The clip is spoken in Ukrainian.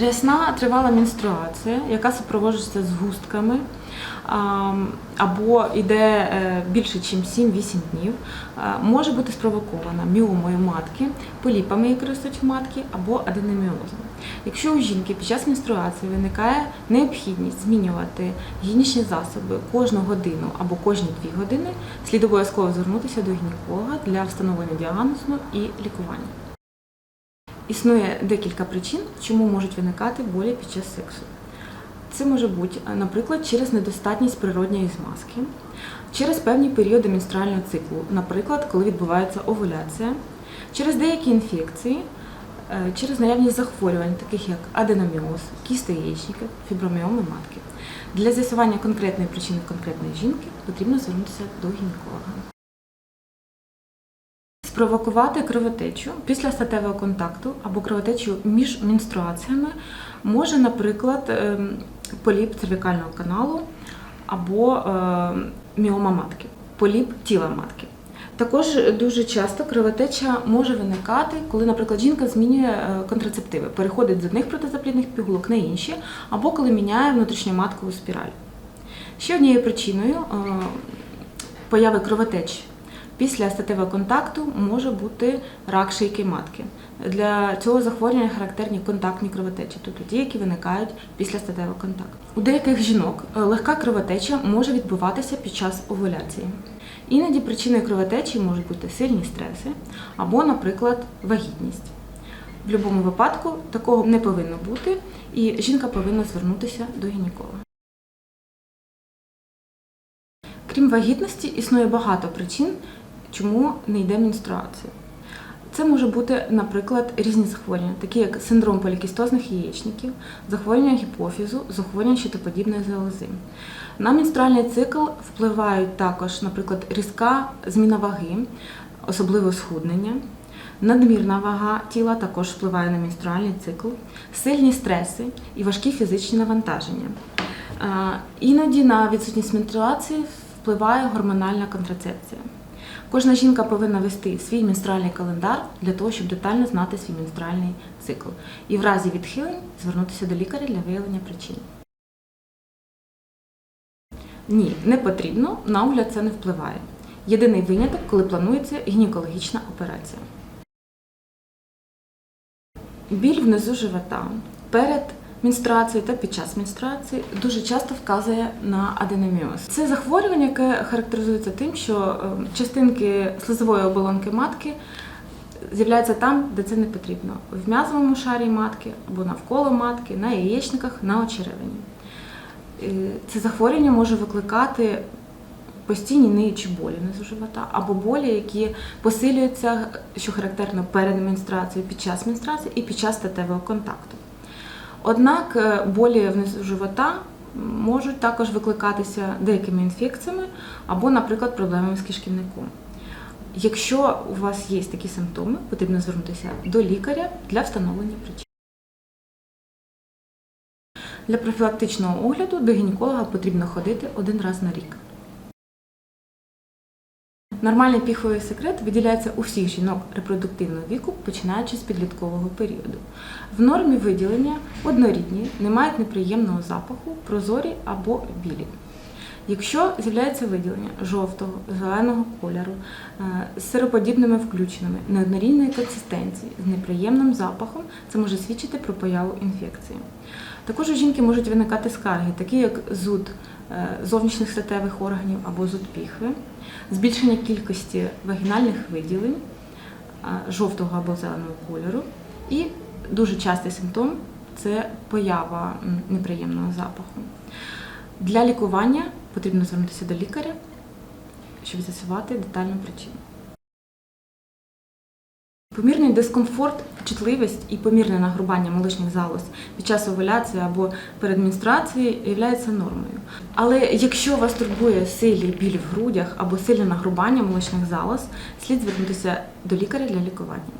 Рясна тривала менструація, яка супроводжується згустками а, або йде е, більше, ніж 7-8 днів, може бути спровокована міомою матки, поліпами, які ростуть в матки, або аденоміозом. Якщо у жінки під час менструації виникає необхідність змінювати гігієнічні засоби кожну годину або кожні 2 години, слід обов'язково звернутися до гінеколога для встановлення діагнозу і лікування. Існує декілька причин, чому можуть виникати болі під час сексу. Це може бути, е, наприклад, через недостатність природньої змазки, через певні періоди менструального циклу, наприклад, коли відбувається овуляція, через деякі інфекції, е, через наявність захворювань, таких як аденоміоз, кісти яєчника, фіброміоми матки. Для з'ясування конкретної причини конкретної жінки потрібно звернутися до гінеколога. Спровокувати кровотечу після статевого контакту або кровотечу між менструаціями може, наприклад, ем, поліп цервікального каналу або ем, міома матки, поліп тіла матки. Також дуже часто кровотеча може виникати, коли, наприклад, жінка змінює е, контрацептиви, переходить з одних протизаплідних пігулок на інші, або коли міняє внутрішньоматкову спіраль. Ще однією причиною е, появи кровотеч після статевого контакту може бути рак шийки матки. Для цього захворювання характерні контактні кровотечі, тобто ті, які виникають після статевого контакту. У деяких жінок е, легка кровотеча може відбуватися під час овуляції. Іноді причиною кровотечі можуть бути сильні стреси або, наприклад, вагітність. В будь-якому випадку такого не повинно бути, і жінка повинна звернутися до гінеколога. Крім вагітності, існує багато причин, чому не йде менструація. Це може бути, наприклад, різні захворювання, такі як синдром полікістозних яєчників, захворювання гіпофізу, захворювання щитоподібної залози. На менструальний цикл впливають також, наприклад, різка зміна ваги, особливо схуднення. Надмірна вага тіла також впливає на менструальний цикл, сильні стреси і важкі фізичні навантаження. Іноді на відсутність менструації впливає гормональна контрацепція. Кожна жінка повинна вести свій менструальний календар для того, щоб детально знати свій менструальний цикл. І в разі відхилень звернутися до лікаря для виявлення причин. Ні, не потрібно, на огляд це не впливає. Єдиний виняток, коли планується гінекологічна операція. Біль внизу живота перед менструацією та під час менструації дуже часто вказує на аденоміоз. Це захворювання, яке характеризується тим, що е, частинки слизової оболонки матки з'являються там, де це не потрібно: в м'язовому шарі матки або навколо матки, на яєчниках, на очеревині. Е, Це захворювання може викликати постійні ниючі болі внизу живота, або болі, які посилюються, що характерно перед менструацією, під час менструації і під час статевого контакту. Однак е, болі внизу живота можуть також викликатися деякими інфекціями або, наприклад, проблемами з кишківником. Якщо у вас є такі симптоми, потрібно звернутися до лікаря для встановлення причин. Для профілактичного огляду до гінеколога потрібно ходити один раз на рік. Нормальний піховий секрет виділяється у всіх жінок репродуктивного віку, починаючи з підліткового періоду. В нормі виділення однорідні, не мають неприємного запаху, прозорі або білі. Якщо з'являється виділення жовтого, зеленого кольору, е, з сироподібними включеннями, неоднорідної консистенції, з неприємним запахом, це може свідчити про появу інфекції. Також у жінки можуть виникати скарги, такі як зуд е, зовнішніх статевих органів або зуд піхви, збільшення кількості вагінальних виділень е, жовтого або зеленого кольору. І дуже частий симптом це поява неприємного запаху. Для лікування потрібно звернутися до лікаря, щоб з'ясувати детальну причину. Помірний дискомфорт, чутливість і помірне нагрубання молочних залоз під час овуляції або перед менструацією є нормою. Але якщо вас турбує сильний біль в грудях або сильне нагрубання молочних залоз, слід звернутися до лікаря для лікування.